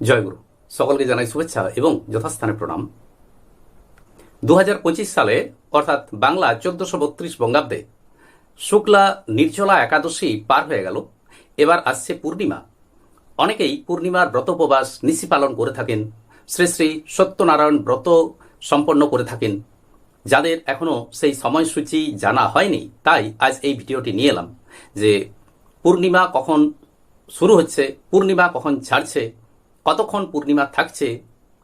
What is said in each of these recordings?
জয়গুরু। সকলকে জানাই শুভেচ্ছা এবং যথাস্থানে প্রণাম। দু হাজার পঁচিশ সালে, অর্থাৎ বাংলা চোদ্দশো বত্রিশ বঙ্গাব্দে, শুক্লা নির্জলা একাদশী পার হয়ে গেল। এবার আসছে পূর্ণিমা। অনেকেই পূর্ণিমার ব্রত উপবাস নিশি পালন করে থাকেন। শ্রী শ্রী সত্যনারায়ণ ব্রত সম্পন্ন করে থাকেন। যাদের এখনও সেই সময়সূচি জানা হয়নি, তাই আজ এই ভিডিওটি নিয়ে এলাম যে পূর্ণিমা কখন শুরু হচ্ছে, পূর্ণিমা কখন ছাড়ছে কতক্ষণ পূর্ণিমা থাকছে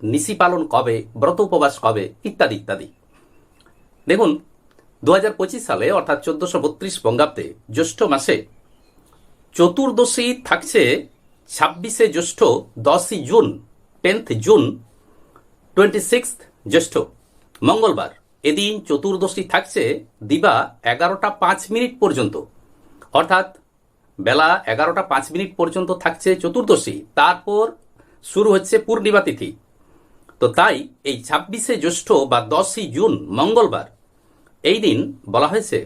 নিশি পালন কবে, ব্রত উপবাস কবে, ইত্যাদি ইত্যাদি। দেখুন দু হাজার পঁচিশ সালে, অর্থাৎ চোদ্দশো বত্রিশ বঙ্গাব্দে, জ্যৈষ্ঠ মাসে চতুর্দশী থাকছে ছাব্বিশে জ্যৈষ্ঠ, দশই June, tenth June, twenty six জ্যৈষ্ঠ, মঙ্গলবার। এদিন চতুর্দশী থাকছে দিবা এগারোটা পাঁচ মিনিট পর্যন্ত। অর্থাৎ বেলা এগারোটা পাঁচ মিনিট পর্যন্ত থাকছে চতুর্দশী। তারপর শুরু হচ্ছে পূর্ণিমা তিথি। তো তাই এই ছাব্বিশে জ্যৈষ্ঠ বা দশই জুন মঙ্গলবার, এই দিন বলা হয়েছে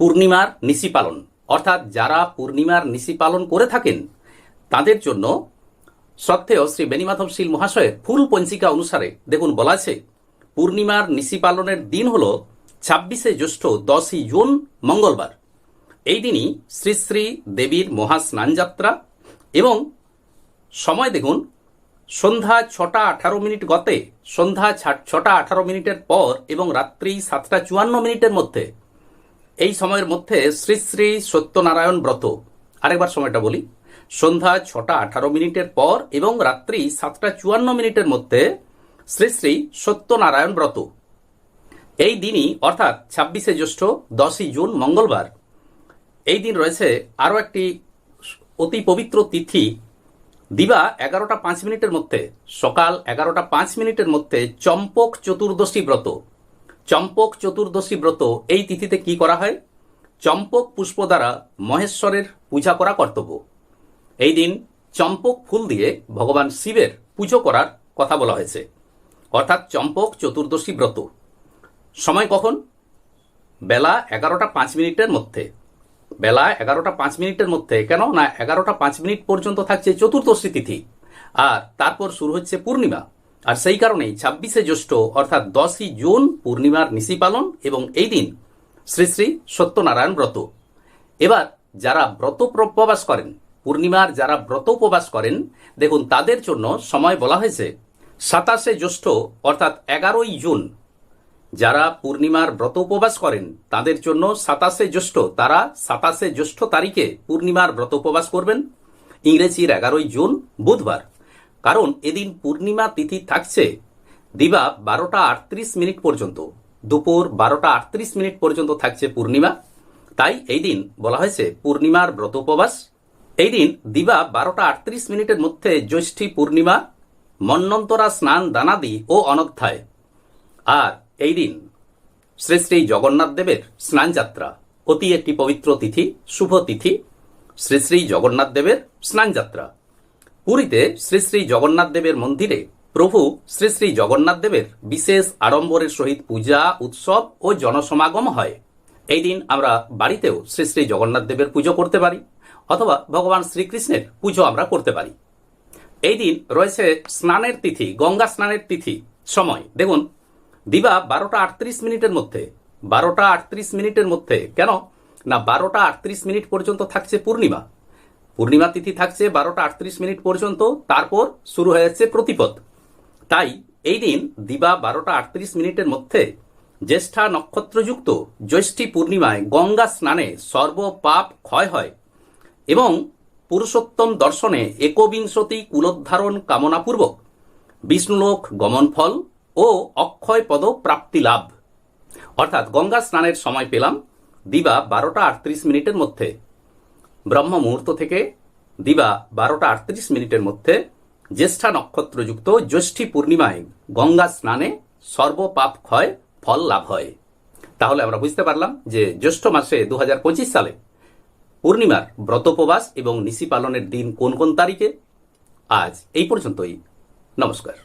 পূর্ণিমার নিশি পালন। অর্থাৎ যারা পূর্ণিমার নিশি পালন করে থাকেন, তাদের জন্য সত্ত্বেও শ্রী বেনিমাধব শীল মহাশয়ের ফুল পঞ্চিকা অনুসারে, দেখুন বলা আছে, পূর্ণিমার নিশি পালনের দিন হল ছাব্বিশে জ্যৈষ্ঠ দশই জুন মঙ্গলবার। এই দিনই শ্রী শ্রী দেবীর মহাস্নান যাত্রা এবং সময় দেখুন, সন্ধ্যা ছটা আঠারো মিনিট গতে, সন্ধ্যা ছটা আঠারো মিনিটের পর এবং রাত্রি সাতটা চুয়ান্ন মিনিটের মধ্যে। এই সময়ের মধ্যে শ্রী শ্রী সত্যনারায়ণ ব্রত। আরেকবার সময়টা বলি। সন্ধ্যা ছটা আঠারো মিনিটের পর এবং রাত্রি সাতটা চুয়ান্ন মিনিটের মধ্যে শ্রী শ্রী সত্যনারায়ণ ব্রত। এই দিনই, অর্থাৎ ছাব্বিশে জ্যৈষ্ঠ, দশই জুন, মঙ্গলবার, এই দিন রয়েছে আরও একটি অতি পবিত্র তিথি দিবা এগারোটা পাঁচ মিনিটের মধ্যে, সকাল এগারোটা পাঁচ মিনিটের মধ্যে চম্পক চতুর্দশী ব্রত। চম্পক চতুর্দশী ব্রত, এই তিথিতে কি করা হয়? চম্পক পুষ্প দ্বারা মহেশ্বরের পূজা করা কর্তব্য। এই দিন চম্পক ফুল দিয়ে ভগবান শিবের পুজো করার কথা বলা হয়েছে। অর্থাৎ চম্পক চতুর্দশী ব্রত। সময় কখন? বেলা এগারোটা পাঁচ মিনিটের মধ্যে। বেলা এগারোটা পাঁচ মিনিটের মধ্যে, কেন? না, এগারোটা পাঁচ মিনিট পর্যন্ত থাকছে চতুর্দশী তিথি আর তারপর শুরু হচ্ছে পূর্ণিমা। আর সেই কারণেই ছাব্বিশে জ্যৈষ্ঠ, অর্থাৎ দশই জুন, পূর্ণিমার নিশি পালন এবং এই দিন শ্রী শ্রী সত্যনারায়ণ ব্রত। এবার যারা ব্রত উপবাস করেন, পূর্ণিমার যারা ব্রত উপবাস করেন, দেখুন তাদের জন্য সময় বলা হয়েছে সাতাশে জ্যৈষ্ঠ, অর্থাৎ এগারোই জুন যারা পূর্ণিমার ব্রত উপবাস করেন, তাদের জন্য সাতাশে জ্যৈষ্ঠ, তারা সাতাশে জ্যৈষ্ঠ তারিখে পূর্ণিমার ব্রত উপবাস করবেন। ইংরেজির এগারোই জুন, বুধবার। কারণ এদিন পূর্ণিমা তিথি থাকছে দিবা বারোটা আটত্রিশ মিনিট পর্যন্ত। দুপুর বারোটা আটত্রিশ মিনিট পর্যন্ত থাকছে পূর্ণিমা। তাই এই দিন বলা হয়েছে পূর্ণিমার ব্রত উপবাস। এই দিন দিবা বারোটা আটত্রিশ মিনিটের মধ্যে জ্যৈষ্ঠী পূর্ণিমা, মন্নন্তরা স্নান দানাদি ও অনধ্যায়। আর এই দিন শ্রী শ্রী জগন্নাথ দেবের স্নান যাত্রা। অতি একটি পবিত্র তিথি, শুভ তিথি। শ্রী শ্রী জগন্নাথ দেবের স্নান যাত্রা। পুরীতে শ্রী শ্রী জগন্নাথ দেবের মন্দিরে প্রভু শ্রী শ্রী জগন্নাথ দেবের বিশেষ আড়ম্বরের সহিত পূজা, উৎসব ও জনসমাগম হয়। এই দিন আমরা বাড়িতেও শ্রী শ্রী জগন্নাথ দেবের পুজো করতে পারি, অথবা ভগবান শ্রীকৃষ্ণের পুজো আমরা করতে পারি। এই দিন রয়েছে স্নানের তিথি, গঙ্গা স্নানের তিথি সময়। দেখুন দিবা বারোটা আটত্রিশ মিনিটের মধ্যে। বারোটা আটত্রিশ মিনিটের মধ্যে। কেন? না, বারোটা আটত্রিশ মিনিট পর্যন্ত থাকছে পূর্ণিমা। পূর্ণিমা তিথি থাকছে বারোটা আটত্রিশ মিনিট পর্যন্ত, তারপর শুরু হয়ে যাচ্ছে প্রতিপদ। তাই এই দিন দিবা বারোটা আটত্রিশ মিনিটের মধ্যে জ্যেষ্ঠা নক্ষত্রযুক্ত জ্যৈষ্ঠী পূর্ণিমায় গঙ্গা স্নানে সর্বপাপ ক্ষয় হয় এবং পুরুষোত্তম দর্শনে একবিংশতি কুলোদ্ধারণ কামনাপূর্বক বিষ্ণুলোক গমন ফল ও অক্ষয় পদ প্রাপ্তি লাভ। অর্থাৎ গঙ্গা স্নানের সময় পেলাম দিবা বারোটা আটত্রিশ মিনিটের মধ্যে। ব্রহ্ম মুহূর্ত থেকে দিবা বারোটা আটত্রিশ মিনিটের মধ্যে জ্যেষ্ঠা নক্ষত্রযুক্ত জ্যৈষ্ঠী পূর্ণিমায় গঙ্গা স্নানে সর্বপাপ ক্ষয়, ফল লাভ হয়। তাহলে আমরা বুঝতে পারলাম যে জ্যৈষ্ঠ মাসে দু হাজার পঁচিশ সালে পূর্ণিমার ব্রতোপবাস এবং নিশি পালনের দিন কোন কোন তারিখে? আজ এই পর্যন্তই। নমস্কার।